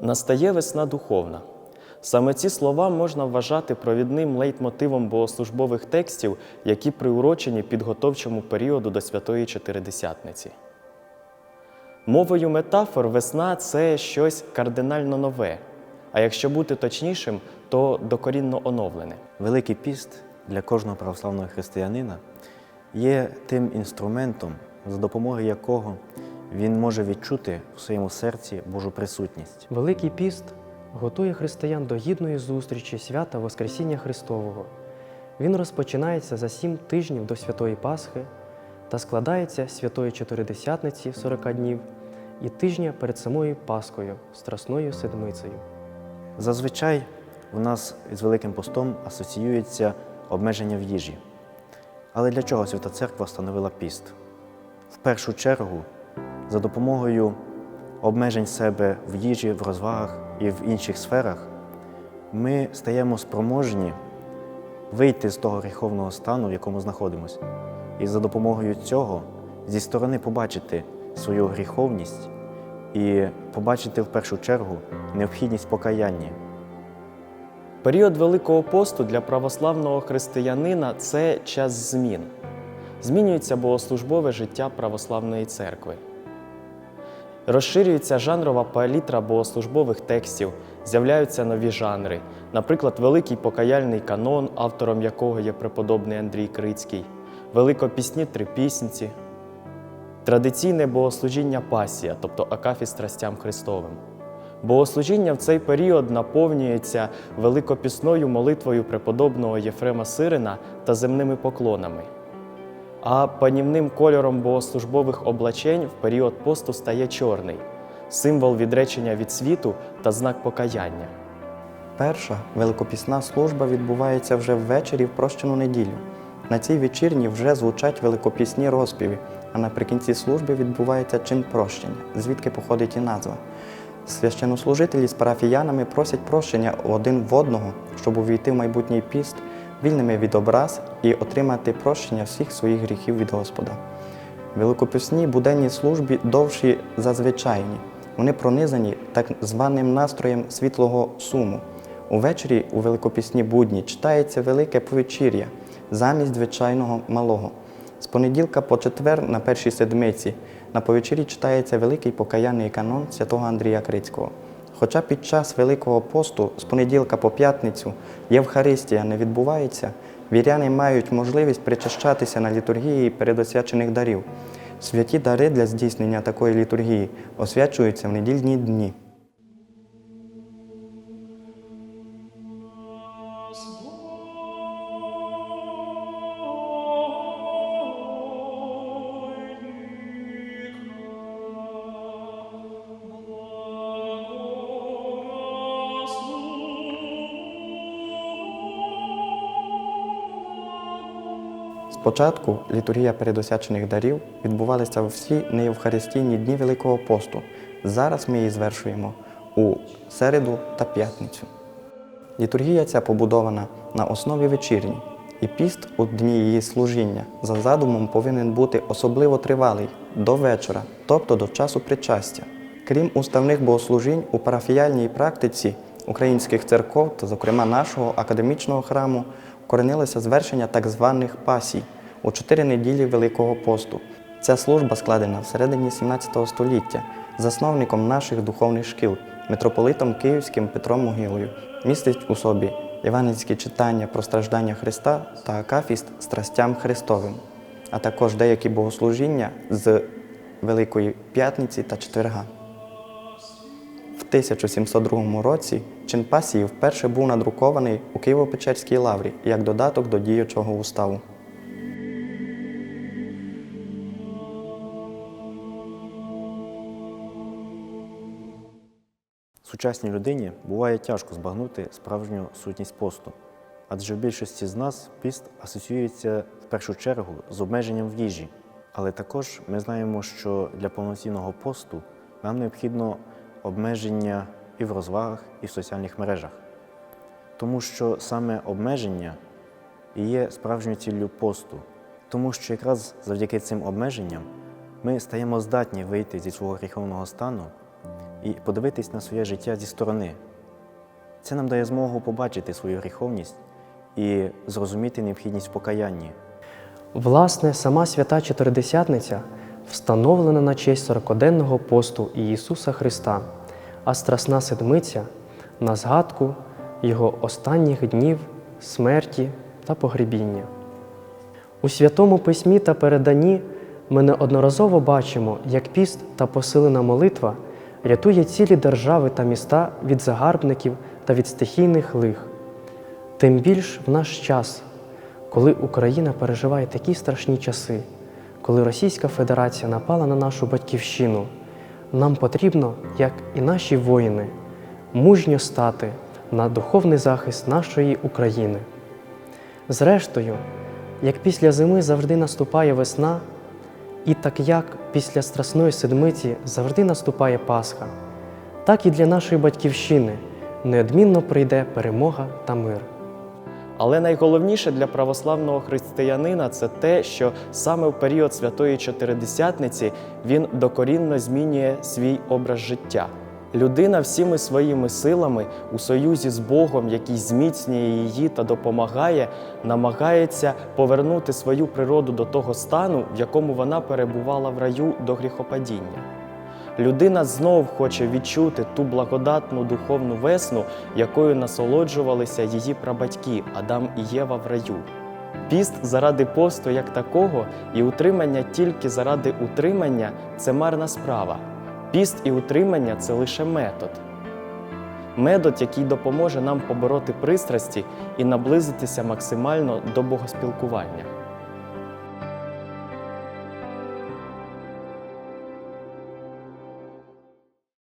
Настає весна духовна. Саме ці слова можна вважати провідним лейтмотивом богослужбових текстів, які приурочені підготовчому періоду до Святої Чотиридесятниці. Мовою метафор весна це щось кардинально нове, а якщо бути точнішим, то докорінно оновлене. Великий піст для кожного православного християнина є тим інструментом, за допомогою якого він може відчути в своєму серці Божу присутність. Великий піст готує християн до гідної зустрічі свята Воскресіння Христового. Він розпочинається за сім тижнів до Святої Пасхи та складається Святої Чотиридесятниці 40 днів і тижня перед самою Пасхою, Страсною Седмицею. Зазвичай у нас з Великим постом асоціюється обмеження в їжі. Але для чого Свята Церква встановила піст? В першу чергу, за допомогою обмежень себе в їжі, в розвагах і в інших сферах, ми стаємо спроможні вийти з того гріховного стану, в якому знаходимося. І за допомогою цього зі сторони побачити свою гріховність і побачити в першу чергу необхідність покаяння. Період Великого посту для православного християнина це час змін. Змінюється богослужбове життя православної церкви. Розширюється жанрова палітра богослужбових текстів, з'являються нові жанри, наприклад, великий покаяльний канон, автором якого є преподобний Андрій Крицький, великопісні трипісниці, традиційне богослужіння пасія, тобто акафіст страстям Христовим. Богослужіння в цей період наповнюється великопісною молитвою преподобного Єфрема Сирина та земними поклонами. А панівним кольором богослужбових облачень в період посту стає чорний символ відречення від світу та знак покаяння. Перша великопісна служба відбувається вже ввечері в прощену неділю. На цій вечірні вже звучать великопісні розпіви, а наприкінці служби відбувається чин прощення, звідки походить і назва. Священнослужителі з парафіянами просять прощення один в одного, щоб увійти в майбутній піст вільними від образ і отримати прощення всіх своїх гріхів від Господа. Великопісні буденні службі довші за звичайні. Вони пронизані так званим настроєм світлого суму. Увечері у великопісні будні читається велике повечір'я замість звичайного малого. З понеділка по четвер на першій седмиці на повечері читається великий покаянний канон святого Андрія Крицького. Хоча під час Великого посту з понеділка по п'ятницю Євхаристія не відбувається, віряни мають можливість причащатися на літургії передосвячених дарів. Святі дари для здійснення такої літургії освячуються в недільні дні. Спочатку літургія передосячених дарів відбувалася в всі неєвхаристійні дні Великого посту. Зараз ми її звершуємо у середу та п'ятницю. Літургія ця побудована на основі вечірні, і піст у дні її служіння за задумом повинен бути особливо тривалий до вечора, тобто до часу причастя. Крім уставних богослужінь, у парафіяльній практиці українських церков, та, зокрема, нашого академічного храму, коренилося звершення так званих пасій у чотири неділі Великого посту. Ця служба складена всередині 17 століття засновником наших духовних шкіл, митрополитом Київським Петром Могилою, містить у собі євангельські читання про страждання Христа та акафіст страстям Христовим, а також деякі богослужіння з Великої П'ятниці та Четверга. В 1702 році чин пасії вперше був надрукований у Києво-Печерській лаврі як додаток до діючого уставу. Сучасній людині буває тяжко збагнути справжню сутність посту, адже в більшості з нас піст асоціюється в першу чергу з обмеженням в їжі. Але також ми знаємо, що для повноцінного посту нам необхідно обмеження і в розвагах, і в соціальних мережах. Тому що саме обмеження і є справжньою ціллю посту, тому що якраз завдяки цим обмеженням ми стаємо здатні вийти зі свого гріховного стану і подивитись на своє життя зі сторони. Це нам дає змогу побачити свою гріховність і зрозуміти необхідність в покаянні. Власне, сама свята Чотиридесятниця встановлена на честь сорокоденного посту Ісуса Христа, а Страсна Седмиця на згадку Його останніх днів, смерті та погребіння. У Святому Письмі та переданні ми неодноразово бачимо, як піст та посилена молитва рятує цілі держави та міста від загарбників та від стихійних лих. Тим більш в наш час, коли Україна переживає такі страшні часи, коли Російська Федерація напала на нашу батьківщину, нам потрібно, як і наші воїни, мужньо стати на духовний захист нашої України. Зрештою, як після зими завжди наступає весна, і так як після Страсної Седмиці завжди наступає Пасха, так і для нашої батьківщини неодмінно прийде перемога та мир. Але найголовніше для православного християнина це те, що саме в період Святої Чотиридесятниці він докорінно змінює свій образ життя. Людина всіми своїми силами у союзі з Богом, який зміцнює її та допомагає, намагається повернути свою природу до того стану, в якому вона перебувала в раю до гріхопадіння. Людина знов хоче відчути ту благодатну духовну весну, якою насолоджувалися її прабатьки Адам і Єва в раю. Піст заради посту як такого і утримання тільки заради утримання це марна справа. Піст і утримання це лише метод. Метод, який допоможе нам побороти пристрасті і наблизитися максимально до богоспілкування.